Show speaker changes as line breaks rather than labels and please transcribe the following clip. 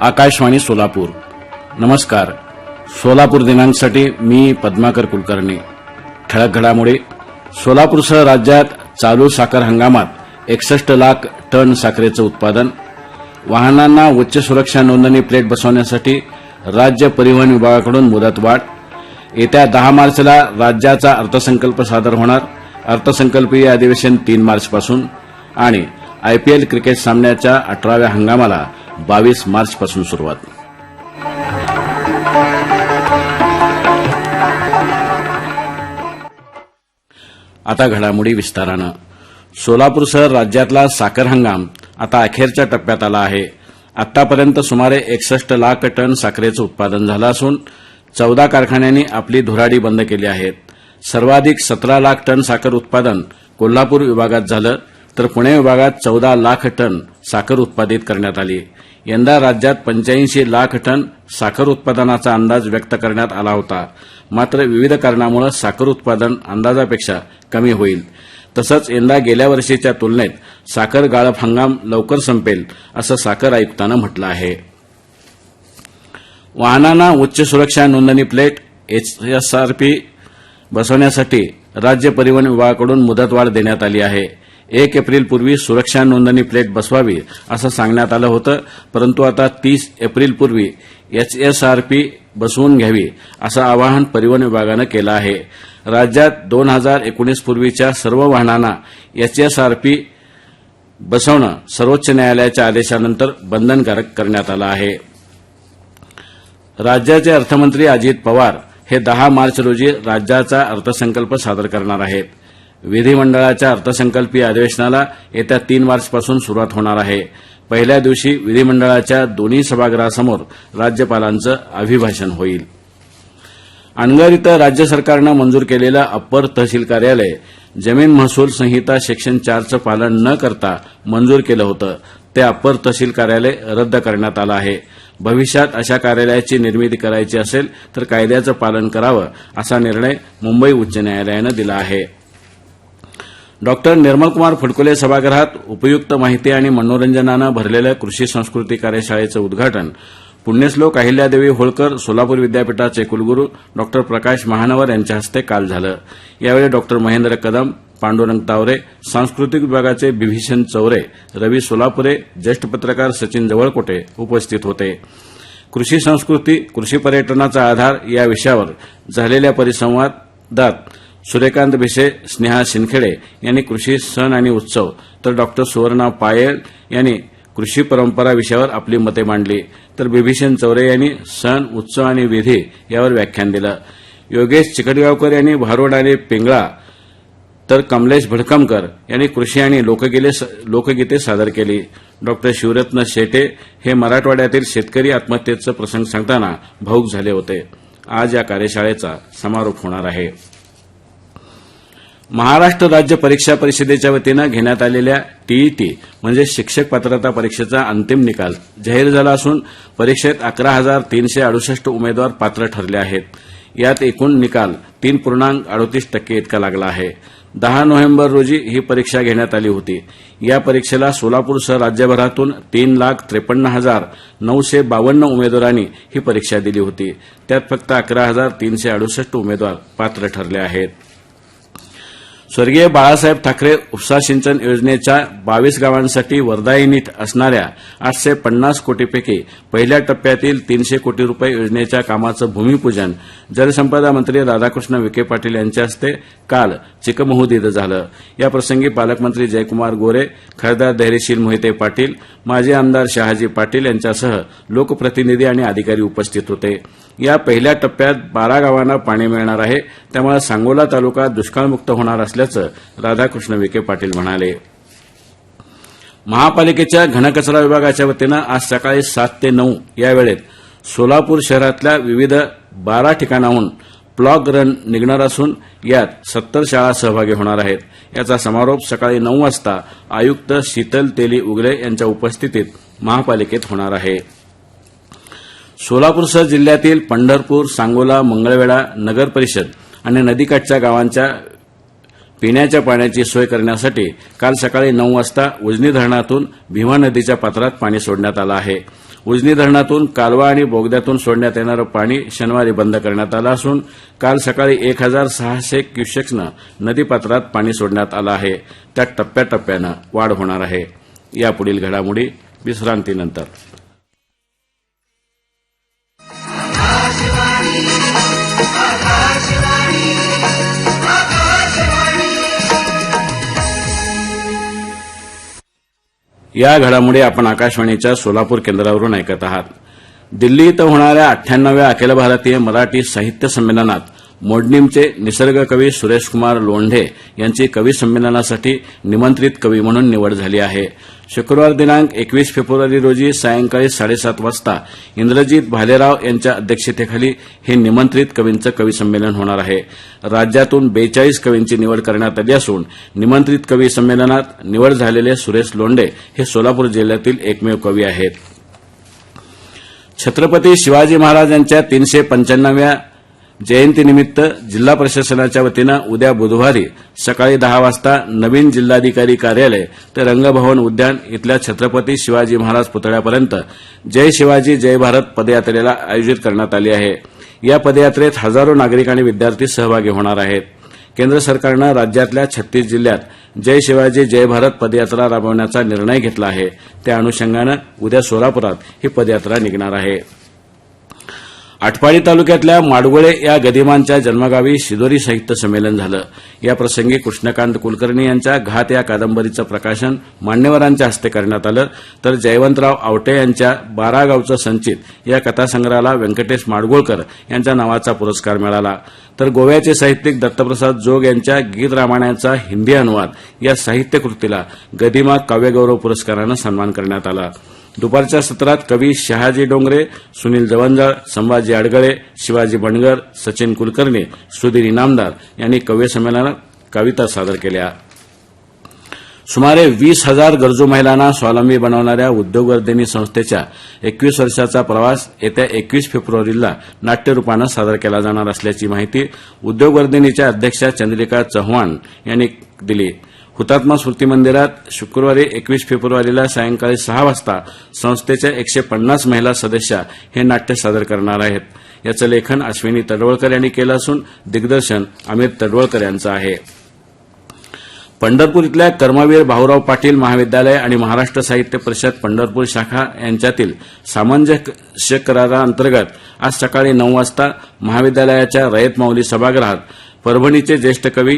आकाशवाणी सोलापूर. नमस्कार. सोलापूर दिनांकसाठी मी पद्माकर कुलकर्णी. ठळक घडामोडी. सोलापूरसह राज्यात चालू साखर हंगामात एकसष्ट लाख टन साखरेचं उत्पादन. वाहनांना उच्च सुरक्षा नोंदणी प्लेट बसवण्यासाठी राज्य परिवहन विभागाकडून मुदतवाढ येत्या दहा मार्चला राज्याचा अर्थसंकल्प सादर होणार. अर्थसंकल्पीय अधिवेशन तीन मार्चपासून आणि आयपीएल क्रिकेट सामन्याच्या अठराव्या हंगामाला बावीस मार्चपासून सुरुवात. आता घडामोडी विस्तारानं. सोलापूरसह राज्यातला साखर हंगाम आता अखेरच्या टप्प्यात आला आहे. आतापर्यंत सुमारे एकसष्ट लाख टन साखरेचं उत्पादन झालं असून चौदा कारखान्यांनी आपली धुराडी बंद केली आहेत. सर्वाधिक सतरा लाख टन साखर उत्पादन कोल्हापूर विभागात झालं तर पुणे विभागात चौदा लाख टन साखर उत्पादित करण्यात आली. यंदा राज्यात पंच्याऐंशी लाख टन साखर उत्पादनाचा अंदाज व्यक्त करण्यात आला होता. मात्र विविध कारणामुळे साखर उत्पादन अंदाजापेक्षा कमी होईल. तसंच यंदा गेल्या वर्षीच्या तुलनेत साखर गाळप हंगाम लवकर संपेल असं साखर आयुक्तानं म्हटलं आहे. वाहनांना उच्च सुरक्षा नोंदणी प्लेट एचएसआरपी बसवण्यासाठी राज्य परिवहन विभागाकडून मुदतवाढ देण्यात आली आहे. एक एप्रिलपूर्वी सुरक्षा नोंदणी प्लेट बसवावी असं सांगण्यात आलं होतं परंतु आता तीस एप्रिलपूर्वी एचएसआरपी बसवून घ्यावी असं आवाहन परिवहन विभागानं केलं आहे. राज्यात दोन हजार एकोणीस पूर्वीच्या सर्व वाहनांना एचएसआरपी बसवणं सर्वोच्च न्यायालयाच्या आदेशानंतर बंधनकारक करण्यात आलं आहे. राज्याचे अर्थमंत्री अजित पवार हे दहा मार्च रोजी राज्याचा अर्थसंकल्प सादर करणार आहेत. विधिमंडळाच्या अर्थसंकल्पीय अधिवेशनाला येत्या तीन मार्चपासून सुरुवात होणार आहे. पहिल्या दिवशी विधिमंडळाच्या दोन्ही सभागृहासमोर राज्यपालांचं अभिभाषण होईल. अनगर इथं राज्य सरकारनं मंजूर केलेलं अप्पर तहसील कार्यालय जमीन महसूल संहिता सेक्शन चारचं पालन न करता मंजूर केलं होतं. ते अप्पर तहसील कार्यालय रद्द करण्यात आलं आहे. भविष्यात अशा कार्यालयाची निर्मिती करायची असेल तर कायद्याचं पालन करावं असा निर्णय मुंबई उच्च न्यायालयानं दिला आहे. डॉक्टर निर्मलकुमार फडकुले सभागृहात उपयुक्त माहिती आणि मनोरंजनानं भरलेल्या कृषी संस्कृती कार्यशाळेचं उद्घाटन पुण्यश्लोक अहिल्यादेवी होळकर सोलापूर विद्यापीठाचे कुलगुरू डॉक्टर प्रकाश महानवर यांच्या हस्ते काल झालं. यावेळी डॉक्टर महेंद्र कदम पांडुरंग तावरे सांस्कृतिक विभागाचे बिभीषण चौरे रवी सोलापुरे ज्येष्ठ पत्रकार सचिन जवळकोटे उपस्थित होते. कृषी संस्कृती कृषी पर्यटनाचा आधार या विषयावर झालेल्या परिसंवादात सूर्यकांत भिसे स्नेहा शिनखेडे यांनी कृषी सण आणि उत्सव तर डॉक्टर सुवर्णा पायल यांनी कृषी परंपरा विषयावर आपली मते मांडली. तर बिभीषण चौरे यांनी सण उत्सव आणि विधी यावर व्याख्यान दिलं. योगेश चिकटगावकर यांनी भारोड आणि पिंगळा तर कमलेश भडकमकर यांनी कृषी आणि लोकगीते सादर केली. डॉक्टर शिवरत्न शेटे हे मराठवाड्यातील शेतकरी आत्महत्येचं प्रसंग सांगताना भाऊक झाले होते. आज या कार्यशाळेचा समारोप होणार आहे. महाराष्ट्र राज्य परीक्षा परिषदेच्या वतीनं घेण्यात आलेल्या टीईटी म्हणजे शिक्षक पात्रता परीक्षेचा अंतिम निकाल जाहीर झाला असून परीक्षेत अकरा हजार तीनशे अडुसष्ट उमेदवार पात्र ठरले आहेत. यात एकूण निकाल तीन पूर्णांक अडोतीस टक्के इतका लागला आहे. दहा नोव्हेंबर रोजी ही परीक्षा घेण्यात आली होती. या परीक्षेला सोलापूरसह राज्यभरातून तीन लाख त्रेपन्न हजार नऊशे बावन्न उमेदवारांनी ही परीक्षा दिली होती. त्यात फक्त अकरा हजार तीनशे अडुसष्ट उमेदवार पात्र ठरले आहेत. स्वर्गीय बाळासाहेब ठाकरे उपसा सिंचन योजनेच्या बावीस गावांसाठी वरदायी असणाऱ्या आठशे पन्नास कोटीपैकी पहिल्या टप्प्यातील तीनशे कोटी रुपये योजनेच्या कामाचं भूमिपूजन जलसंपदा मंत्री राधाकृष्ण विखे पाटील यांच्या हस्ते काल चिकमहूद इथं झालं याप्रसंगी पालकमंत्री जयकुमार गोरे खासदार धैर्यशील मोहिते पाटील माजी आमदार शहाजी पाटील यांच्यासह लोकप्रतिनिधी आणि अधिकारी उपस्थित होते. या पहिल्या टप्प्यात बारा गावांना पाणी मिळणार आहे. त्यामुळे सांगोला तालुका दुष्काळमुक्त होणार असल्याचं राधाकृष्ण विखे पाटील म्हणाले. महापालिकेच्या घनकचरा विभागाच्या वतीनं आज सकाळी सात ते नऊ या वेळेत सोलापूर शहरातल्या विविध बारा ठिकाणाहून प्लॉग रन निघणार असून यात सत्तर शाळा सहभागी होणार आहेत. याचा समारोप सकाळी नऊ वाजता आयुक्त शीतल तेली उगले यांच्या उपस्थितीत महापालिकेत होणार आहे. सोलापूरसह जिल्ह्यातील पंढरपूर सांगोला मंगळवेढा नगर परिषद आणि नदीकाठच्या गावांच्या पिण्याच्या पाण्याची सोय करण्यासाठी काल सकाळी नऊ वाजता उजनी धरणातून भीमा नदीच्या पात्रात पाणी सोडण्यात आलं आहे. उजनी धरणातून कालवा आणि बोगद्यातून सोडण्यात येणारं पाणी शनिवारी बंद करण्यात आलं असून काल सकाळी एक हजार सहाशे क्युसेक्सनं नदीपात्रात पाणी सोडण्यात आलं आहे. त्यात टप्प्याटप्प्यानं वाढ होणार आहे. यापुढील घडामोडी विश्रांतीनंतर. या घडामोडी आपण आकाशवाणीच्या सोलापूर केंद्रावरून ऐकत आहात. दिल्ली इथं होणाऱ्या अठ्ठ्याण्णव्या अखिल भारतीय मराठी साहित्य संमेलनात मोडणीमचे निसर्ग कवी सुरेशकुमार लोंढे यांची कवी संमेलनासाठी निमंत्रित कवी म्हणून निवड झाली आहे. शुक्रवार दिनांक एकवीस फेब्रुवारी रोजी सायंकाळी साडेसात वाजता इंद्रजित भालेराव यांच्या अध्यक्षतेखाली हे निमंत्रित कवींचं कविसंमेलन होणार आहे. राज्यातून बेचाळीस कवींची निवड करण्यात आली असून निमंत्रित कवी संमेलनात निवड झालेले सुरेश लोंडे हे सोलापूर जिल्ह्यातील एकमेव कवी आहेत. छत्रपती शिवाजी महाराज यांच्या तीनशे पंच्याण्णव्या जयंतीनिमित्त जिल्हा प्रशासनाच्या वतीनं उद्या बुधवारी सकाळी दहा वाजता नवीन जिल्हाधिकारी कार्यालय ते रंगभवन उद्यान इथल्या छत्रपती शिवाजी महाराज पुतळ्यापर्यंत जय शिवाजी जय भारत पदयात्रेला आयोजित करण्यात आली आहे. या पदयात्रेत हजारो नागरिक आणि विद्यार्थी सहभागी होणार आहेत. केंद्र सरकारनं राज्यातल्या छत्तीस जिल्ह्यात जय शिवाजी जय भारत पदयात्रा राबवण्याचा निर्णय घेतला आहे. त्या अनुषंगानं उद्या सोलापुरात ही पदयात्रा निघणार आहे. आटपाडी तालुक्यातल्या माडगुळे या गदिमांच्या जन्मगावी शिदोरी साहित्य संमेलन झालं. या प्रसंगी कृष्णकांत कुलकर्णी यांच्या घात या कादंबरीचं प्रकाशन मान्यवरांच्या हस्ते करण्यात आलं. तर जयवंतराव आवटे यांच्या बारागावचं संचित या कथासंग्रहाला व्यंकटेश माडगुळकर यांच्या नावाचा पुरस्कार मिळाला. तर गोव्याचे साहित्यिक दत्तप्रसाद जोग यांच्या गीत रामायणाचा हिंदी अनुवाद या साहित्यकृतीला गदिमा काव्यगौरव पुरस्कारानं सन्मान करण्यात आला. दुपारच्या सत्रात कवी शहाजी डोंगरे सुनील जवंजाळ संभाजी आडगळे शिवाजी बंडगर सचिन कुलकर्णी सुधीर इनामदार यांनी कव्यसंमेलनात कविता सादर केल्या. सुमारे वीस हजार गरजू महिलांना स्वावलंबी बनवणाऱ्या उद्योगवर्धिनी संस्थेच्या एकवीस वर्षाचा प्रवास येत्या एकवीस फेब्रुवारीला नाट्यरूपानं सादर केला जाणार असल्याची माहिती उद्योगवर्धिनीच्या अध्यक्षा चंद्रिका चव्हाण यांनी दिली. हुतात्मा स्मृती मंदिरात शुक्रवारी एकवीस फेब्रुवारीला सायंकाळी सहा वाजता संस्थेच्या एकशे पन्नास महिला सदस्या हे नाट्य सादर करणार आहेत. याचं लेखन अश्विनी तडवळकर यांनी केलं असून दिग्दर्शन अमित तडवळकर यांचं आहे. पंढरपूर इथल्या कर्मवीर भाऊराव पाटील महाविद्यालय आणि महाराष्ट्र साहित्य परिषद पंढरपूर शाखा यांच्यातील सामंजस्य कराराअंतर्गत आज सकाळी नऊ वाजता महाविद्यालयाच्या रयत माऊली सभागृहात परभणीचे ज्येष्ठ कवी